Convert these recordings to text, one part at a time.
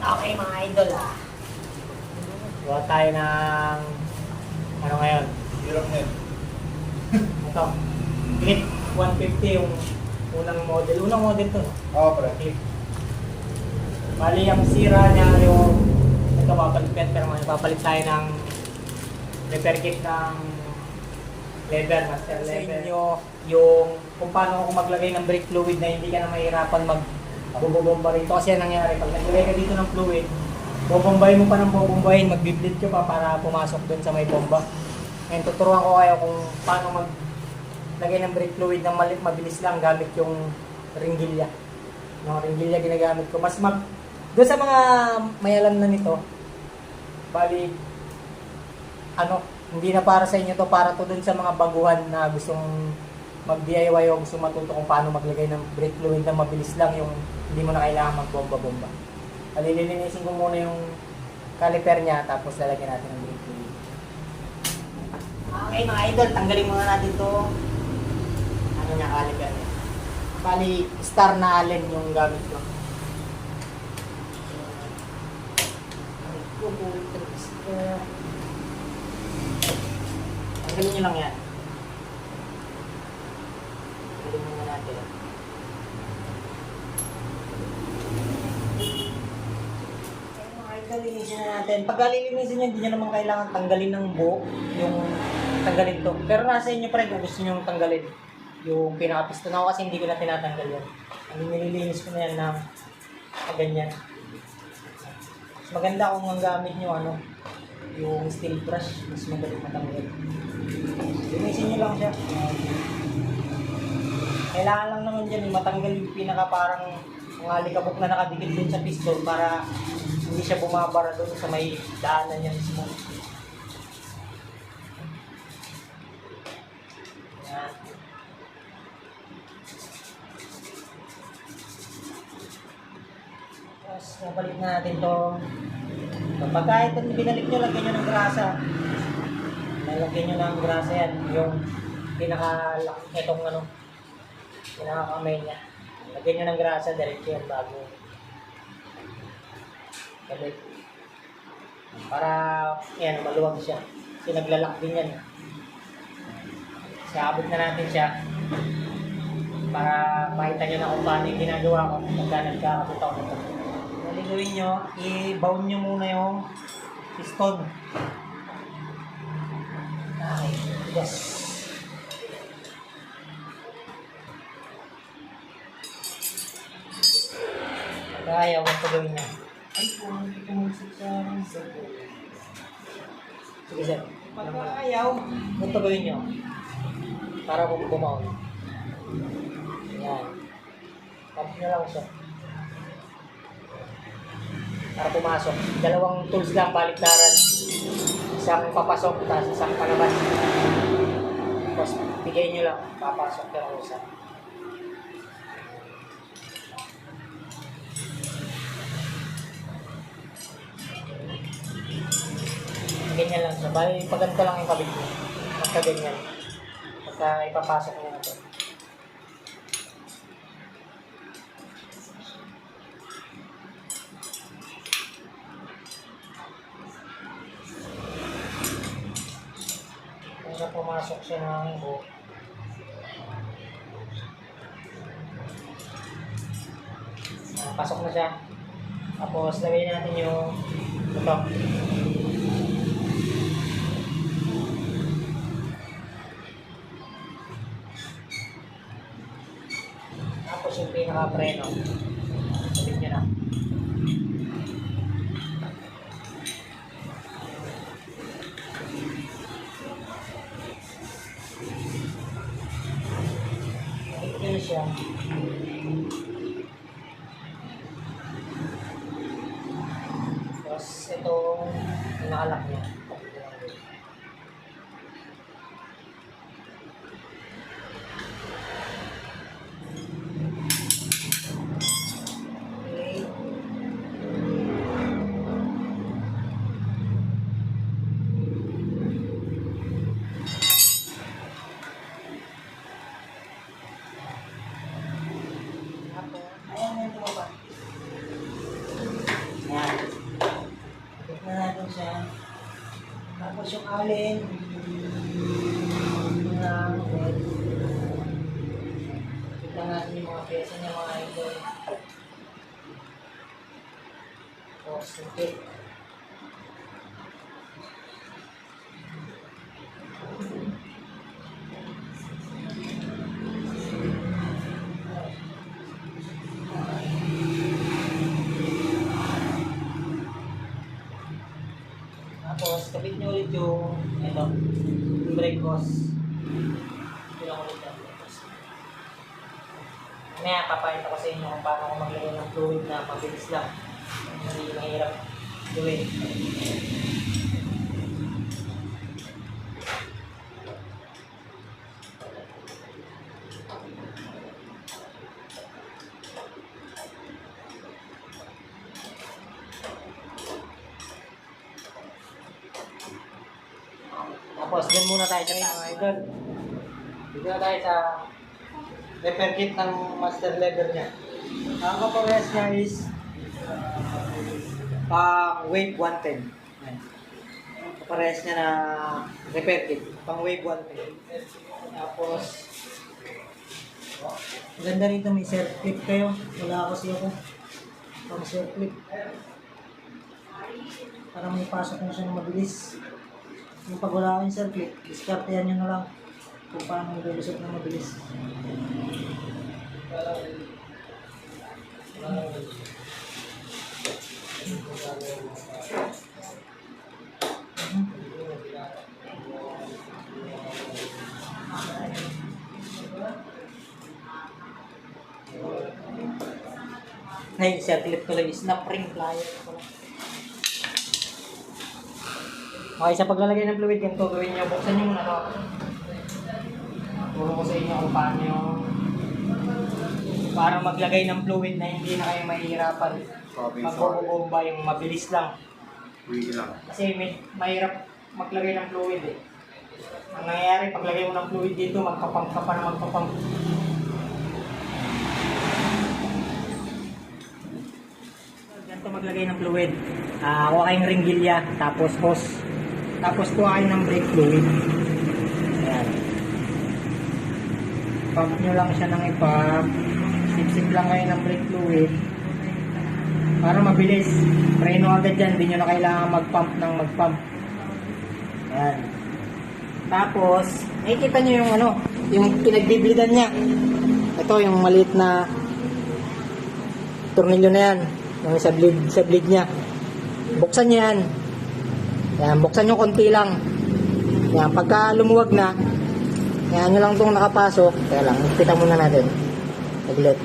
Okay mga idol ah. Gawa tayo ng ano ngayon? Na yun. Ito. Clip 150 yung unang model. Unang model to. no? Oo, pre. Clip. Bali ang sira niya yung ito papalit pero mga papalit tayo ng repair kit ng lever, master lever. Inyo, yung kung paano ako maglagay ng brake fluid na hindi ka na mahirapan mag bubomba rito. Kasi ang nangyari, pag naglagay ka dito ng fluid, bobombahin mo pa ng bobombahin, magbiblit ka pa para pumasok dun sa may bomba. Ngayon, tuturuan ko kayo kung paano maglagay ng brake fluid ng malit, mabilis lang gamit yung ringgilya. No, ringgilya ginagamit ko. Mas mag... Doon sa mga may alam na nito, bali, ano, hindi na para sa inyo to, para to dun sa mga baguhan na gustong mag-DIY o gusto matuto kung paano maglagay ng brake fluid na mabilis lang yung hindi mo na kailangan magbomba-bomba. Alilinisin ko muna yung caliper niya tapos lalagyan natin ng brake fluid. Okay mga idol, tanggalin muna natin to ano niya caliper niya. Bali, star na allen yung gamit ko. Tanggalin nyo lang yan. Tanggalin muna natin. Okay, mga idol, linisin na natin. Pag lilinisin nyo, hindi nyo naman kailangan tanggalin ng buo yung tanggalin to. Pero nasa inyo rin kung gusto nyo tanggalin yung pinaka-piston ako kasi hindi ko na tinatanggal yan. Ang nililinis ko na yan ng na ganyan. Mas maganda kung ang gamit nyo ano, yung steel brush, mas magaling matanggal. Linisin nyo lang siya. Kailangan lang naman dyan matanggal yung pinaka parang mga alikabok na nakadikit dun sa piston para hindi siya bumabara dun sa may daanan niya mismo. Yan. Tapos, nabalik na natin to. Kapag kahit binalik nyo, lagyan nyo ng grasa. Lalagyan nyo ng grasa yan. Yung pinaka, itong ano, pinakakamay niya. Lagyan nyo ng grasa, diretso yan bago. Balik. Para, yan, maluwag siya. Kasi naglalak din yan. Kasi abot na natin siya para makita nyo na kung paano yung ginagawa ko pagka nagkakabot ako nito. Dali gawin nyo, i-bound nyo muna yung piston. Okay, yes. Pagka ayaw, ganito gawin nyo. Ay, kung pumusik sa Sige, sir. Pagka ayaw, ganito gawin nyo. Para kung bumaon. Yan. Pump nyo lang siya. Para pumasok. Dalawang tools lang baliktaran. Isang papasok, tapos isang palabas. Tapos bigay nyo lang, papasok pero isa. Ganyan lang siya. Bali, pag ganito lang yung kabit mo. Basta ganyan. Pagka ipapasok mo na ito. Kaya pumasok siya ng buhok. Ah, pasok na siya. Tapos lagay natin yung ito. Ito siya. Tapos itong nakalak niya. Okay. Tapos, ayan yung tumaba. Yan. Siya. Tapos yung alin, mga red. Tignan natin yung mga pyesa niya mga idol. Tapos yung tape. Tapos, yung, ito, yung brake hose. Ito lang ulit yung brake hose. Mamaya, papakita ko sa inyo kung paano ko maglagay ng fluid na mabilis lang. Hindi mahirap gawin. Tapos, dun muna tayo sa mga idol. Dito na tayo sa repair kit ng master lever niya. Ang kaparehas niya is pang wave 110. Ayan. Kaparehas niya na repair kit. Pang wave 110. Tapos, ganda rito may self clip kayo. Wala ako. Pang self clip. Para may pasok na siya mabilis. Yung pag wala kang self clip, diskartehan nyo na lang kung paano lulusot na mabilis. Ngayon, self clip ko lang is snap ring plier ko lang. Okay, sa paglalagay ng fluid, ganito gawin nyo. Buksan nyo muna to. Turo ko sa inyo kung paano para maglagay ng fluid na hindi na kayo mahihirapan. Copy Magbubomba yung mabilis lang. Kasi may, mahirap maglagay ng fluid eh. Ang nangyayari, paglagay mo ng fluid dito, magpapump ka pa na magpapump. Ganito maglagay ng fluid. Ah, kuha kayong ringgilya, tapos hose. Tapos kuha kayo ng brake fluid. Ayan. Pump nyo lang siya ng ipump. Sip-sip lang kayo ng brake fluid. Para mabilis. Preno agad yan. Hindi nyo na kailangan mag-pump ng mag-pump. Ayan. Tapos, nakikita nyo yung ano, yung pinagbiblidan niya. Ito, yung maliit na tornilyo na yan. Yung sa bleed, sa bleed niya. Buksan niyo yan. Yan, buksan nyo konti lang. Yan, pagka lumuwag na, yan nyo lang itong nakapasok. Kaya lang, kita muna natin. Saglit.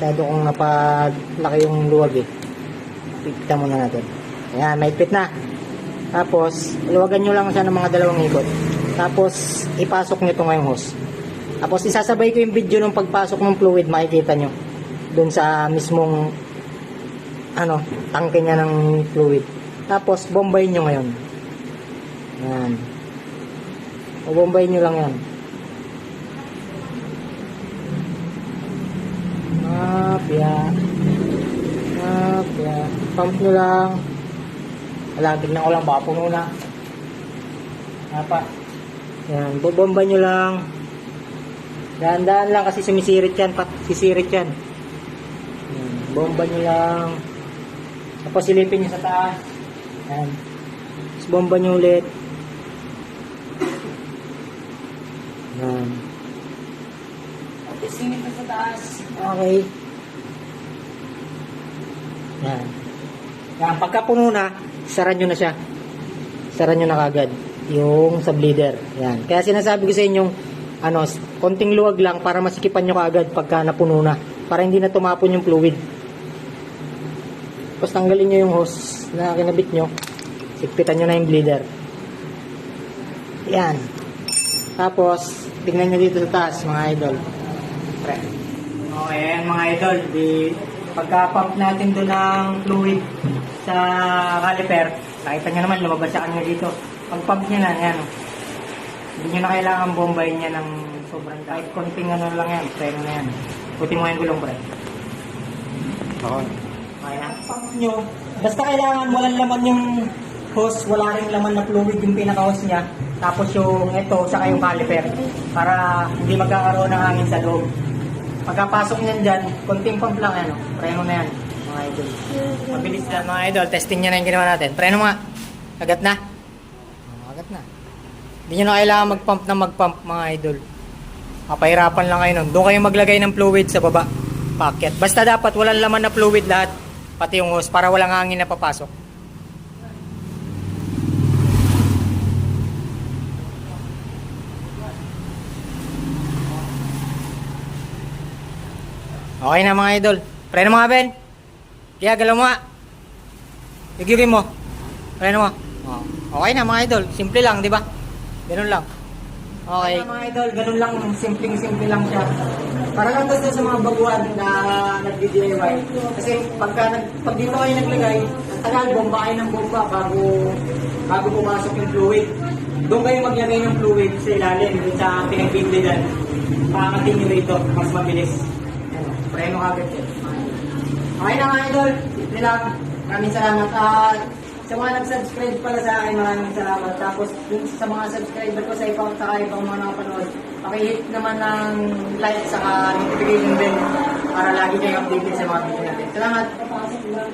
Masyado kong napaglaki yung luwag eh. Kita muna natin. Ayan, may fit na. Tapos, luwagan nyo lang siya ng mga dalawang ikot. Tapos, ipasok nyo ito ngayong hose. Tapos, isasabay ko yung video ng pagpasok ng fluid, makikita nyo. Doon sa mismong ano, tangke niya ng fluid. Tapos, bombay nyo ngayon. Yan. O, bombay nyo lang yan. Mapya. Mapya. Pump nyo lang. Wala, tignan ko lang, baka puno na. Apa. Yan, bobomba nyo lang. Dahan-dahan lang kasi sumisirit yan, pat, sisirit yan. Yan, nyo lang. Tapos silipin nyo sa taas. Yan. Tapos bomba nyo ulit. Yan. Singit na sa taas. Okay. Yan. Yan, pagka puno na, sara nyo na siya. Sara nyo na kagad. Yung sa bleeder. Yan. Kaya sinasabi ko sa inyong, ano, konting luwag lang para masikipan nyo kaagad pagka napuno na. Para hindi na tumapon yung fluid. Tapos tanggalin nyo yung hose na kinabit nyo. Sikpitan nyo na yung bleeder. Yan. Tapos, tingnan nyo dito sa taas, mga idol. Pre. Okay, ayan mga idol. Di, pagka-pump natin doon ng fluid sa caliper, nakita nyo naman, lumabas sa kanya dito. Pag-pump nyo na, yan. Hindi nyo na kailangan bombayin niya ng sobrang kahit konting ano lang yan, preno na yan. Puti mo yung gulong, pre. Okay. Kaya, pump nyo, Basta kailangan walang laman yung hose, wala rin laman na fluid yung pinaka-hose niya. Tapos yung ito, saka yung caliper. Para hindi magkakaroon ng hangin sa loob. Pagkapasok niyan dyan, konting pump lang ano, preno na yan, mga idol. Mabilis na mga idol, testing niya na yung ginawa natin. Preno nga, agad na. Oh, agad na. Hindi nyo na kailangan mag-pump na mag-pump mga idol. Papahirapan lang kayo nun. Doon kayo maglagay ng fluid sa baba. Packet. Basta dapat walang laman na fluid lahat. Pati yung hose para walang hangin na papasok. Okay na mga idol. Preno mga Ben. Kaya galaw mo nga. Igigin mo. Preno mo. Oh. Okay na mga idol. Simple lang, di ba? Ganun lang. Okay. mga idol, ganun lang. Simpleng-simple lang siya. Para lang to sa mga baguhan na nag-DIY. Kasi pagka nag, pag dito kayo naglagay, tagal, bomba kayo ng bomba bago, bago pumasok yung fluid. Doon kayo maglagay ng fluid sa ilalim, sa pinagbibigyan. Paangatin nyo rito, mas mabilis. Ano, preno agad yun. Okay na mga idol, simple lang. Maraming salamat. At sa mga nag-subscribe pala sa akin, maraming salamat. Tapos dun sa mga subscriber ko sa ibang saka ibang mga nakapanood, pakihit naman ng like saka notification bell para lagi kayo updated sa mga video natin. Salamat!